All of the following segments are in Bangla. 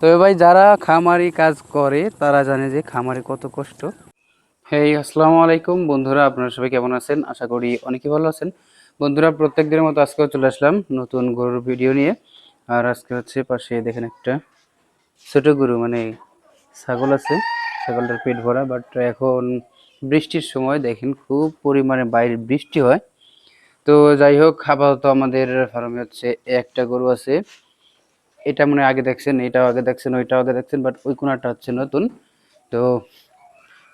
তবে ভাই, যারা খামারি কাজ করে, তারা জানে যে খামারে কত কষ্ট। হেই, আসসালামু আলাইকুম। বন্ধুরা, আপনারা সবাই কেমন আছেন? আশা করি অনেকেই ভালো আছেন। বন্ধুরা প্রত্যেক দিনের মতো আজকেও চলে আসলাম নতুন গরুর ভিডিও নিয়ে। আর আজকে হচ্ছে পাশে দেখেন একটা ছোট গরু মানে ছাগল আছে। ছাগলটার পেট ভরা বাট এখন বৃষ্টির সময় দেখেন খুব পরিমাণে বাইরে বৃষ্টি হয়। তো যাই হোক, আপাতত আমাদের ফার্মে হচ্ছে একটা গরু আছে। এটা মনে আগে দেখছেন এটাও আগে দেখছেন ওইটাও আগে দেখছেন বাট ওই কোনাটা হচ্ছে নতুন। তো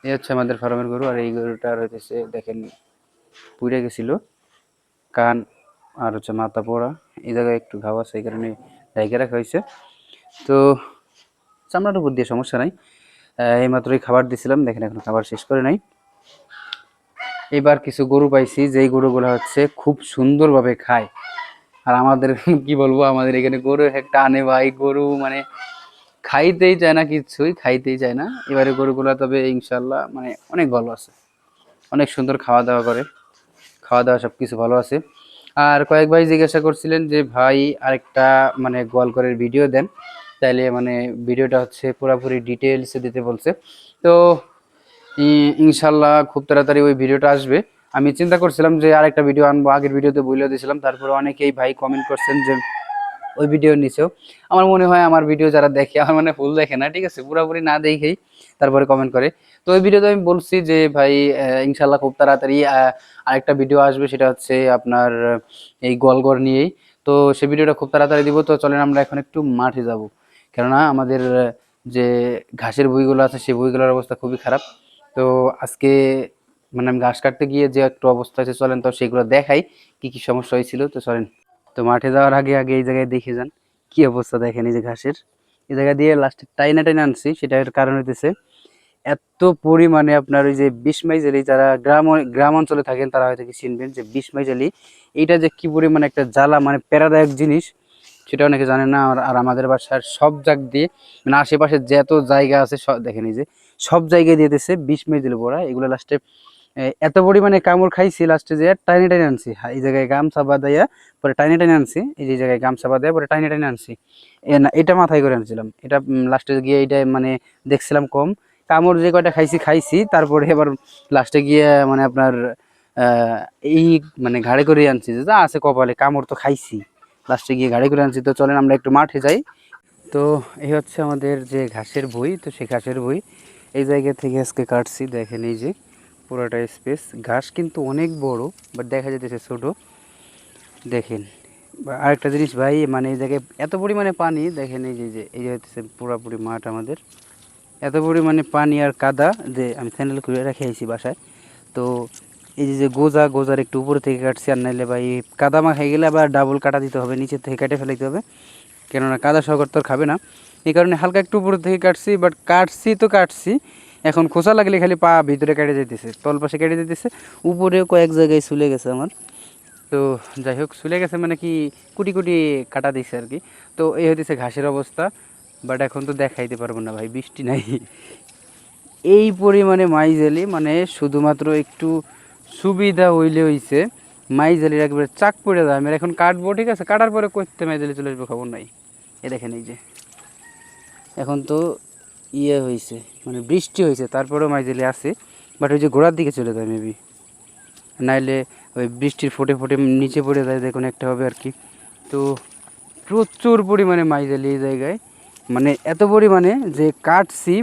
এই হচ্ছে আমাদের ফার্মের গরু আর এই গরুটার হচ্ছে দেখেন পুড়ে গেছিল। কান আর হচ্ছে মাথা পোড়া এই জায়গায় একটু ঘাও আছে এই কারণে ঢাইকে রাখা হয়েছে। তো চামড়ার উপর দিয়ে সমস্যা নাই। আহ, এইমাত্রই খাবার দিছিলাম দেখেন এখন খাবার শেষ করে নাই। এবার কিছু গরু পাইছি যেই গরুগুলো হচ্ছে খুব সুন্দরভাবে খায়। আর আমাদের, কি বলব, আমাদের এখানে গরু একটা আনে ভাই, গরু মানে খাইতেই চায় না কিছুই, খাইতেই চায় না। এবারে গরুগুলো তবে ইনশাল্লাহ মানে অনেক ভালো আছে। অনেক সুন্দর খাওয়া দাওয়া করে। খাওয়া দাওয়া সব কিছু ভালো আছে। আর কয়েক ভাই জিজ্ঞাসা করছিলেন যে, ভাই, আরেকটা মানে গোয়াল গোয়ালঘরের ভিডিও দেন। তাইলে মানে ভিডিওটা হচ্ছে পুরোপুরি ডিটেলসে দিতে বলছে। তো ইনশাল্লাহ খুব তাড়াতাড়ি ওই ভিডিওটা আসবে। আমি চিন্তা করছিলাম যে আরেকটা ভিডিও আনব, আগের ভিডিওতে বলে দিয়েছিলাম তারপরে অনেকেই ভাই কমেন্ট করছেন যে ওই ভিডিও নিচেও আমার মনে হয় আমার ভিডিও যারা দেখে, আমার মানে ফুল দেখে না, ঠিক আছে? পুরোপুরি না দেখেই তারপরে কমেন্ট করে। তো ওই ভিডিওতে আমি বলছি যে ভাই ইনশাল্লাহ খুব তাড়াতাড়ি আরেকটা ভিডিও আসবে, সেটা হচ্ছে আপনার, এই গোয়ালঘর নিয়েই। তো সেই ভিডিওটা খুব তাড়াতাড়ি দিব, তো চলেন আমরা এখন একটু মাঠে যাব। কেননা আমাদের যে ঘাসের বইগুলো আছে, সেই বইগুলোর অবস্থা খুবই খারাপ। তো আজকে মানে আমি ঘাস কাটতে গিয়ে যে একটু অবস্থা আছে চলেন তো সেগুলো দেখাই, কি কি সমস্যা হয়েছিল। তো চলেন, তো মাঠে যাওয়ার আগে আগে এই জায়গায় দেখে যান, কি অবস্থা দেখেন এই যে ঘাসের। এই জায়গা দিয়ে লাস্টে টাইনা টাইনা আনছি, সেটার কারণ হইতেছে, এত পরিমাণে আপনার ওই যে বিষ মাইজালি, যারা গ্রাম গ্রাম অঞ্চলে থাকেন, তারা হয়তো কি চিনবেন যে বিষ মাইজালি, এইটা যে কি পরিমাণে একটা জ্বালা মানে প্যারাদায়ক জিনিস, সেটা অনেকে জানে না, আর- আমাদের বাসার সব জায়গ দিয়ে মানে আশেপাশে যত জায়গা আছে সব দেখেন এই যে, সব জায়গায় দিতেছে বিষ মেজিল পড়া এগুলো লাস্টে এত পরিমাণে কামড় খাইছি লাস্টে যে টাইনে টাইনে আনছি। এই জায়গায় গামছা বাঁধাইয়া পরে টাইনে টাইনে আনছি, এই যে জায়গায় গামছা বাঁধাইয়া পরে টাইনে টাইনে আনছি। না, এটা মাথায় করে আনছিলাম। এটা লাস্টে গিয়ে এটা মানে দেখছিলাম কম। কামড় যে কয়টা খাইছি খাইছি, তারপরে এবার লাস্টে গিয়ে মানে আপনার এই মানে ঘাড়ে করে আনছি যে যা আছে কপালে, কামড় তো খাইছি। লাস্টে গিয়ে ঘাড়ে করে আনছি, তো চলেন আমরা একটু মাঠে যাই। তো এই হচ্ছে আমাদের যে ঘাসের বই তো সেই ঘাসের বই এই জায়গা থেকে আজকে কাটছি, দেখেন এই যে। পুরোটা স্পেস ঘাস কিন্তু অনেক বড় বাট দেখা যেতেছে ছোটো। দেখেন আরেকটা জিনিস ভাই মানে এই জায়গায় এত পরিমাণে পানি, দেখেন এই যে এই যে হচ্ছে পুরোপুরি মাঠ আমাদের। এত পরিমাণে পানি আর কাদা, যে আমি স্যান্ডেল করে রেখে আইছি বাসায়। তো এই যে গোজা, গোজার একটু উপরে থেকে কাটছি, আর নাইলে ভাই, কাদা মাখাই গেলে আবার ডাবল কাটা দিতে হবে, নিচের থেকে কেটে ফেলাইতে হবে। কেননা কাদা সহকার তো খাবে না। এই কারণে হালকা একটু উপরে থেকে কাটছি বাট কাটছি তো কাটছি। এখন খোসা লাগলে খালি পা ভিতরে কেটে যেতেছে তল পাশে কেটে যেতেছে উপরেও কয়েক জায়গায় চলে গেছে আমার। তো যাই হোক, চলে গেছে মানে কি কুটি কুটি কাটা দিছে আর কি। তো এই হইতেছে ঘাসের অবস্থা বাট এখন তো দেখাইতে পারব না ভাই, বৃষ্টি নাই। এই পরিমাণে মাইজালি মানে শুধুমাত্র একটু সুবিধা হইলে হইছে, মাইজালির একবারে চাক পড়ে যায়। আমি এখন কাটবো, ঠিক আছে? কাটার পরে করতে মাইজালি চলে আসব, খবর নাই। এ দেখেন এই যে। এখন তো ইয়ে হয়েছে মানে বৃষ্টি হয়েছে, তারপরেও মাইজালি আছে বাট ওই যে গোড়ার দিকে চলে যায় মেবি নাইলে ওই বৃষ্টির ফোটে ফোটে নিচে পড়ে যায়, দেখুন একটা হবে আর কি। তো প্রচুর পরিমাণে মাইজালি এই জায়গায় মানে এত পরিমাণে যে কাটছি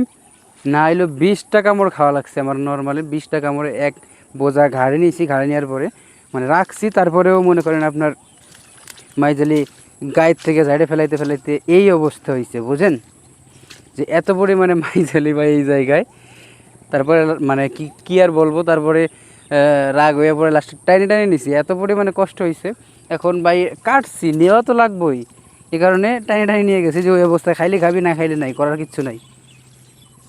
না এলো বিশটা কামড় খাওয়া লাগছে আমার নর্মালি বিশটা কামড়ে এক বোঝা ঘাড়ে নিয়েছি, ঘাড়ে নেওয়ার পরে মানে রাখছি, তারপরেও মনে করেন আপনার মাইজালি গায়ের থেকে ঝাড়ে ফেলাইতে ফেলাইতে এই অবস্থা হয়েছে, বুঝেন? যে এত পরিমাণে মাইজালি বা এই জায়গায়। তারপরে মানে কি কি আর বলব? তারপরে রাগ হয়ে পরে লাস্টে টাইনি টাইনি নিছি। এত পরিমাণে কষ্ট হয়েছে এখন ভাই কাটছি, নেওয়া তো লাগবোই। এই কারণে টাইনি টাইনি নিয়ে গেছি যে ওই অবস্থায় খাইলে খাবি, না খাইলে নাই, করার কিচ্ছু নাই।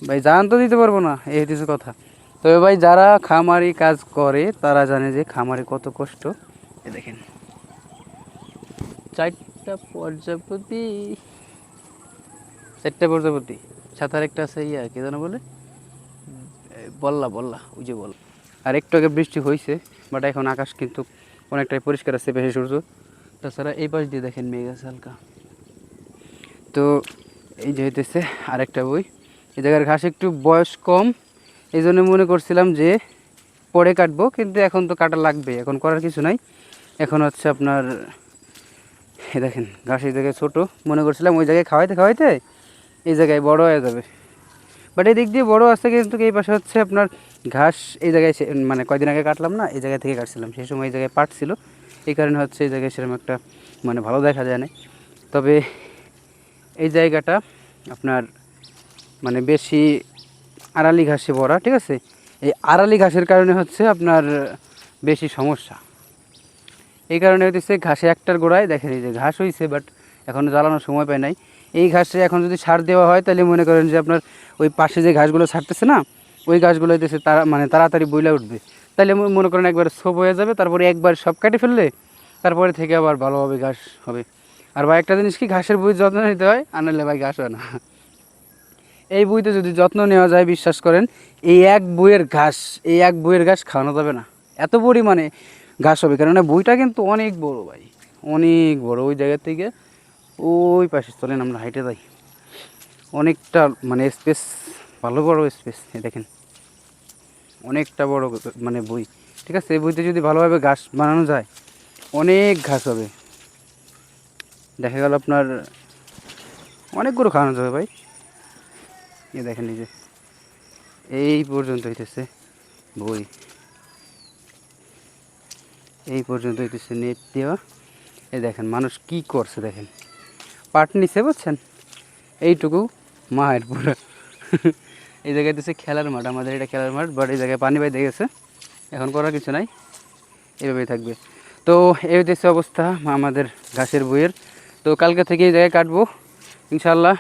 ভাই জান তো দিতে পারব না, এই হচ্ছে কথা। তবে ভাই যারা খামারি কাজ করে, তারা জানে যে খামারে কত কষ্ট। এ দেখেন। চারটা প্রজাপতি চারটা প্রজাপতি। সাঁতার একটা আছে, ইয়া, কি জানো বলে? বল্লা বল্লা, ওই যে বল আর একটু আগে বৃষ্টি হয়েছে বাট এখন আকাশ কিন্তু অনেকটাই পরিষ্কার আছে, বেশি সূর্য। তাছাড়া এই পাশ দিয়ে দেখেন মেঘ আছে হালকা। তো এই যে হইতেছে আরেকটা বই। এই জায়গার ঘাস একটু বয়স কম, এই জন্য মনে করছিলাম যে পরে কাটবো, কিন্তু এখন তো কাটা লাগবে, এখন করার কিছু নাই। এখন হচ্ছে আপনার দেখেন, ঘাস এই জায়গায় ছোটো। মনে করছিলাম ওই জায়গায় খাওয়াইতে খাওয়াইতে এই জায়গায় বড় হয়ে যাবে। বাট এই দিক দিয়ে বড় আসতে কিন্তু এই পাশে হচ্ছে আপনার ঘাস, এই জায়গায় মানে কয়দিন আগে কাটলাম না, এই জায়গা থেকে কাটছিলাম। সেই সময় এই জায়গায় পাট ছিল। এই কারণে হচ্ছে এই জায়গায় সেরকম একটা মানে ভালো দেখা যায় না তবে এই জায়গাটা আপনার মানে বেশি আড়ালি ঘাসে ভরা, ঠিক আছে? এই আড়ালি ঘাসের কারণে হচ্ছে আপনার বেশি সমস্যা। এই কারণে হইতেছে ঘাসে একটার গোড়ায়, দেখেন এই যে ঘাস হয়েছে বাট এখনও জ্বালানোর সময় পায় নাই। এই ঘাসে এখন যদি সার দেওয়া হয়, তাহলে মনে করেন যে আপনার ওই পাশে যে ঘাসগুলো ছাড়তেছে না, ওই গাছগুলো হইতেছে তারা মানে তাড়াতাড়ি বইলা উঠবে। তাহলে মনে করেন একবার সোপ হয়ে যাবে, তারপরে একবার সব কেটে ফেললে, তারপরে থেকে আবার ভালোভাবে ঘাস হবে। আর ভাই, একটা জিনিস কি, ঘাসের বই যত্ন নিতে হয়? আর নাহলে ভাই ঘাস হয় না। এই বইতে যদি যত্ন নেওয়া যায়, বিশ্বাস করেন, এই এক বইয়ের ঘাস, এই এক বইয়ের ঘাস খাওয়ানো যাবে না। এত পরিমাণে ঘাস হবে, কেননা বইটা কিন্তু অনেক বড় ভাই, অনেক বড়। ওই জায়গা থেকে ওই পাশে, চলেন আমরা হাইটে যাই। অনেকটা মানে স্পেস ভালো বড় স্পেস দেখেন। অনেকটা বড় মানে বই। ঠিক আছে? এই বইতে যদি ভালোভাবে ঘাস বানানো যায়, অনেক ঘাস হবে। দেখা গেল আপনার অনেক গরু খাওয়ানো যাবে ভাই। এ দেখেন এই যে, এই পর্যন্ত হইতেছে বই। এই পর্যন্ত হইতেছে নেট দেওয়া। এ দেখেন, মানুষ কি করছে দেখেন। পাট নিছে, বুঝছেন? এইটুকু মায়ের পুরো। এই জায়গায় দিচ্ছে খেলার মাঠ, আমাদের এটা খেলার মাঠ বাট এই জায়গায় পানি বাইতে গেছে। এখন করার কিছু নাই, এভাবেই থাকবে। তো এই দেশে অবস্থা আমাদের ঘাসের বইয়ের। তো কালকে থেকে এই জায়গায় কাটবো ইনশাল্লাহ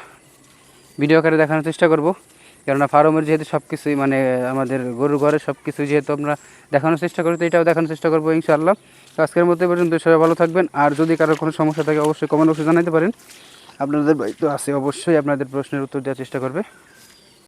ভিডিও আকারে দেখানোর চেষ্টা করব। কেননা ফার্মের যেহেতু সব কিছুই মানে আমাদের গরু ঘরে সব কিছু যেহেতু আমরা দেখানোর চেষ্টা করি, তো এটাও দেখানোর চেষ্টা করব ইনশাআল্লাহ। তো আজকের মধ্যে পর্যন্ত, সবাই ভালো থাকবেন। আর যদি কারোর কোনো সমস্যা থাকে, অবশ্যই কমেন্ট বক্সে জানাতে পারেন। আপনাদের বাড়িতে আছে, অবশ্যই আপনাদের প্রশ্নের উত্তর দেওয়ার চেষ্টা করবে।